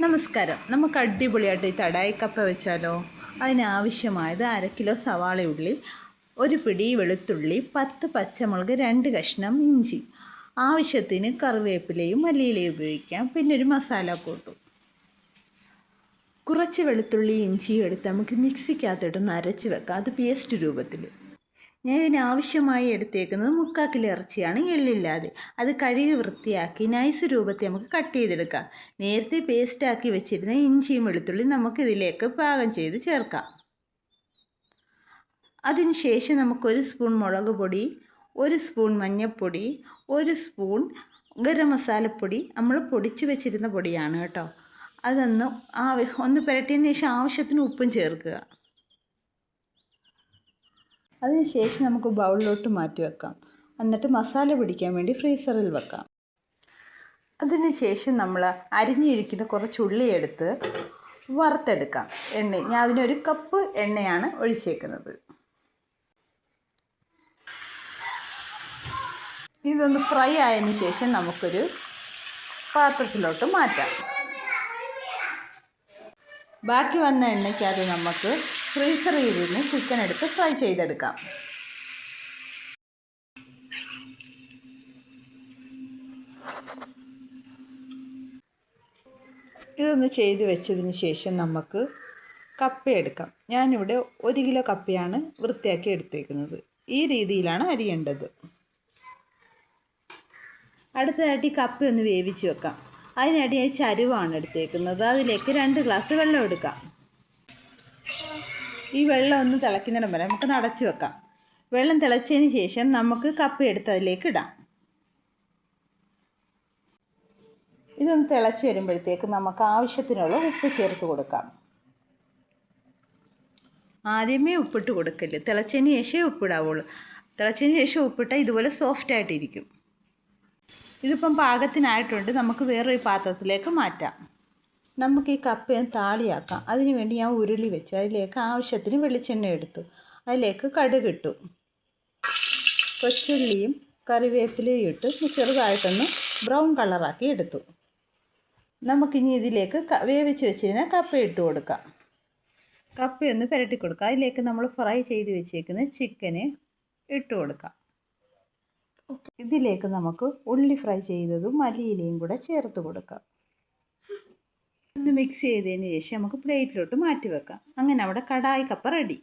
നമസ്കാരം. നമുക്ക് അടിപൊളിയായിട്ട് ഈ തടായിക്കപ്പ കപ്പ വെച്ചാലോ? അതിനാവശ്യമായത് അര കിലോ സവാള ഉള്ളി ഒരു പിടി വെളുത്തുള്ളി പത്ത് പച്ചമുളക് രണ്ട് കഷ്ണം ഇഞ്ചി. ആവശ്യത്തിന് കറിവേപ്പിലയും മല്ലിയിലയും ഉപയോഗിക്കാം. പിന്നെ ഒരു മസാല കൂട്ടും. കുറച്ച് വെളുത്തുള്ളി ഇഞ്ചിയും എടുത്ത് നമുക്ക് മിക്സിക്കകത്തിട്ടൊന്ന് അരച്ച് വെക്കാം. അത് പേസ്റ്റ് രൂപത്തിൽ ഞാൻ ഇതിനാവശ്യമായി എടുത്തേക്കുന്നത് മുക്കാക്കിൽ ഇറച്ചിയാണ് എല്ലില്ലാതെ. അത് കഴുകി വൃത്തിയാക്കി നൈസ് രൂപത്തിൽ നമുക്ക് കട്ട് ചെയ്തെടുക്കാം. നേരത്തെ പേസ്റ്റാക്കി വെച്ചിരുന്ന ഇഞ്ചിയും വെളുത്തുള്ളി നമുക്ക് ഇതിലേക്ക് പാകം ചെയ്ത് ചേർക്കാം. അതിനുശേഷം നമുക്കൊരു സ്പൂൺ മുളക് പൊടി ഒരു സ്പൂൺ മഞ്ഞൾപ്പൊടി ഒരു സ്പൂൺ ഗരം മസാലപ്പൊടി. നമ്മൾ പൊടിച്ച് വെച്ചിരുന്ന പൊടിയാണ് കേട്ടോ. അതൊന്ന് ആ ഒന്ന് പുരട്ടിയതിന് ശേഷം ആവശ്യത്തിന് ഉപ്പും ചേർക്കുക. അതിനുശേഷം നമുക്ക് ബൗളിലോട്ട് മാറ്റി വെക്കാം. എന്നിട്ട് മസാല പിടിക്കാൻ വേണ്ടി ഫ്രീസറിൽ വെക്കാം. അതിനുശേഷം നമ്മൾ അരിഞ്ഞിരിക്കുന്ന കുറച്ച് ഉള്ളി എടുത്ത് വറുത്തെടുക്കാം. എണ്ണ ഞാൻ അതിനൊരു കപ്പ് എണ്ണയാണ് ഒഴിച്ചേക്കുന്നത്. ഇതൊന്ന് ഫ്രൈ ആയതിനു ശേഷം നമുക്കൊരു പാത്രത്തിലോട്ട് മാറ്റാം. ബാക്കി വന്ന എണ്ണയ്ക്കകത്ത് നമുക്ക് ഫ്രീസറിൽ ഇരുന്ന് ചിക്കൻ എടുത്ത് ഫ്രൈ ചെയ്തെടുക്കാം. ഇതൊന്ന് ചെയ്ത് വെച്ചതിന് ശേഷം നമുക്ക് കപ്പ എടുക്കാം. ഞാനിവിടെ ഒരു കിലോ കപ്പയാണ് വൃത്തിയാക്കി എടുത്തേക്കുന്നത്. ഈ രീതിയിലാണ് അരിയേണ്ടത്. അടുത്തതായിട്ട് ഈ കപ്പ ഒന്ന് വേവിച്ച് വെക്കാം. അതിനടിയായി ചരുവാണ് എടുത്തേക്കുന്നത്. അതിലേക്ക് രണ്ട് ഗ്ലാസ് വെള്ളം എടുക്കാം. ഈ വെള്ളം ഒന്ന് തിളയ്ക്കുന്നിടം വരെ നമുക്ക് നടച്ചു വെക്കാം. വെള്ളം തിളച്ചതിന് ശേഷം നമുക്ക് കപ്പ എടുത്ത് അതിലേക്ക് ഇടാം. ഇതൊന്ന് തിളച്ച് വരുമ്പോഴത്തേക്ക് നമുക്ക് ആവശ്യത്തിനുള്ള ഉപ്പ് ചേർത്ത് കൊടുക്കാം. ആദ്യമേ ഉപ്പിട്ട് കൊടുക്കൽ തിളച്ചതിന് ശേഷമേ ഉപ്പിടാവുള്ളൂ. തിളച്ചതിന് ശേഷം ഉപ്പിട്ടാൽ ഇതുപോലെ സോഫ്റ്റ് ആയിട്ടിരിക്കും. ഇതിപ്പം പാകത്തിനായിട്ടുണ്ട്. നമുക്ക് വേറൊരു പാത്രത്തിലേക്ക് മാറ്റാം. നമുക്ക് ഈ കപ്പയും താളിയാക്കാം. അതിന് വേണ്ടി ഞാൻ ഉരുളി വെച്ചു. അതിലേക്ക് ആവശ്യത്തിന് വെളിച്ചെണ്ണ എടുത്തു. അതിലേക്ക് കടുകിട്ടു കൊച്ചുള്ളിയും കറിവേപ്പിലയും ഇട്ട് ചെറുതായിട്ടൊന്ന് ബ്രൗൺ കളറാക്കി എടുത്തു. നമുക്കിനി ഇതിലേക്ക് വേവിച്ച് വെച്ചിരുന്ന കപ്പ ഇട്ട് കൊടുക്കാം. കപ്പയൊന്ന് പുരട്ടി കൊടുക്കാം. അതിലേക്ക് നമ്മൾ ഫ്രൈ ചെയ്ത് വെച്ചേക്കുന്ന ചിക്കന് ഇട്ട് കൊടുക്കാം. ഇതിലേക്ക് നമുക്ക് ഉള്ളി ഫ്രൈ ചെയ്തതും മല്ലിയിലയും കൂടെ ചേർത്ത് കൊടുക്കാം. ഒന്ന് മിക്സ് ചെയ്തതിന് ശേഷം നമുക്ക് പ്ലേറ്റിലോട്ട് മാറ്റി വെക്കാം അങ്ങനെ അവിടെ കടായി കപ്പ റെഡി